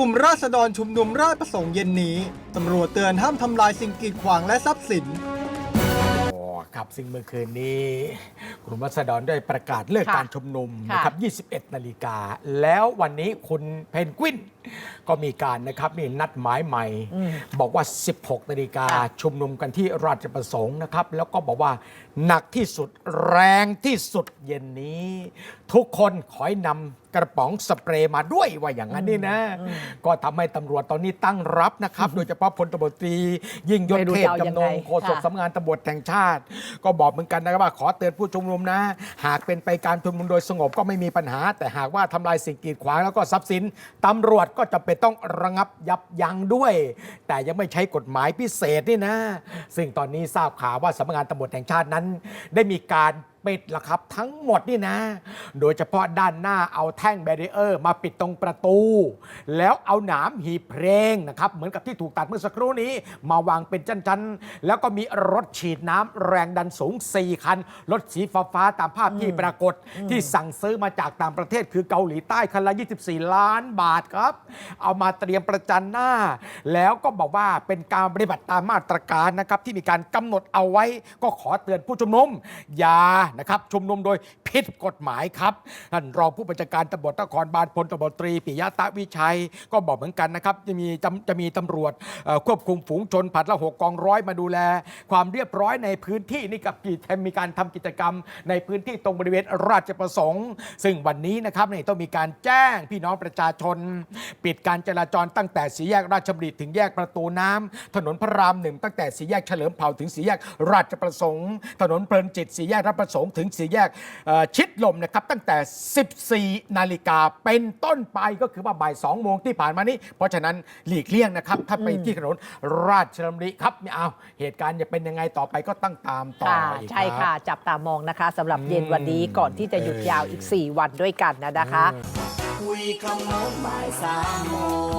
กลุ่มราษฎรชุมนุมราชประสงค์เย็นนี้ตำรวจเตือนห้ามทำลายสิ่งกีดขวางและทรัพย์สินโอ้ครับซึ่งเมื่อคืนนี้กลุ่มรัษฎรได้ประกาศเลิกค่ะการชุมนุมค่ะนะครับ 21 นาฬิกา แล้ววันนี้คุณเพนกวิน ก็มีการนะครับนี่นัดหมายใหม่บอกว่า 16 นาฬิกาค่ะชุมนุมกันที่ราชประสงค์นะครับ แล้วก็บอกว่าหนักที่สุดแรงที่สุดเย็นนี้ ทุกคนขอให้นำกระป๋องสเปรย์มาด้วยว่าอย่างนั้นนี่นะ ก็ทำให้ตำรวจตอนนี้ตั้งรับนะครับ โดยเฉพาะพลตำรวจตรี ยิ่งยศไม่รู้เทพจะเอายังจำนไงงโฆษกค่ะสำนักงานตำรวจแห่งชาติ ก็บอกเหมือนกันนะครับว่าขอเตือนผู้ชุมนุมนะ หากเป็นไปการชุมนุมโดยสงบก็ไม่มีปัญหา แต่หากว่าทำลายสิ่งกีดขวางแล้วก็ทรัพย์สินตำรวจก็จะเป็นต้องระงับยับยั้งด้วย แต่ยังไม่ใช้กฎหมายพิเศษนี่นะ ซึ่งตอนนี้ทราบข่าวว่าสำนักงานตำรวจแห่งชาตินั้น ได้มีการ ปิดละครับทั้งหมดนี่นะ โดยเฉพาะด้านหน้าเอาแท่งแบรีเออร์ มาปิดตรงประตู แล้วเอาหนามหีบเพลงนะครับ เหมือนกับที่ถูกตัดเมื่อสักครู่นี้ มาวางเป็นชั้นๆ แล้วก็มีรถฉีดน้ำแรงดันสูง 4 คัน รถสีฟ้าฟ้าๆตามภาพที่ปรากฏที่สั่งซื้อมาจากต่างประเทศคือเกาหลีใต้คันละ 24 ล้านบาทครับ เอามาเตรียมประจันหน้า แล้วก็บอกว่าเป็นการปฏิบัติตามมาตรการนะครับที่มีการกำหนดเอาไว้ก็ขอเตือนผู้ชุมนุมอย่านะครับชุมนุมโดยผิดกฎหมายครับท่านรองผู้บัญชาการตำรวจนครบาลพลตำรวจตรีปิยะตะวิชัย ก็บอกเหมือนกันนะครับจะมีจำจะมีตำรวจควบคุมฝูงชนผัดละหกกองร้อยมาดูแล ความเรียบร้อยในพื้นที่นี่กับกิจมีการทำกิจกรรม ในพื้นที่ตรงบริเวณราชประสงค์ ซึ่งวันนี้นะครับนี่ต้องมีการแจ้งพี่น้องประชาชน ปิดการจราจรตั้งแต่สีแยกราชบุรีถึงแยกประตูน้ำถนนพระรามหนึ่งตั้งแต่สีแยกเฉลิมเผ่าถึงสีแยกราชประสงค์ ถนนเพลินจิตสีแยกราชประสงค์ถึงสีแยกเอ่อชิดลมนะครับตั้งแต่ 14 นาฬิกาเป็นต้นไปก็คือว่าบ่าย2โมงที่ผ่านมานี้ เพราะฉะนั้นหลีกเลี่ยงนะครับ ถ้าไปที่ถนนราชดำริครับไม่เอาเหตุการณ์จะเป็นยังไงต่อไปก็ตั้งตามต่อค่ะอีกใช่คค่ะรับจับตามองนะคะสำหรับเย็นวันนี้ก่อนที่จะหยุดยาวอีก 4 วันด้วยกันนะนะคะ คุยคำโน้นบ่ายสามโมง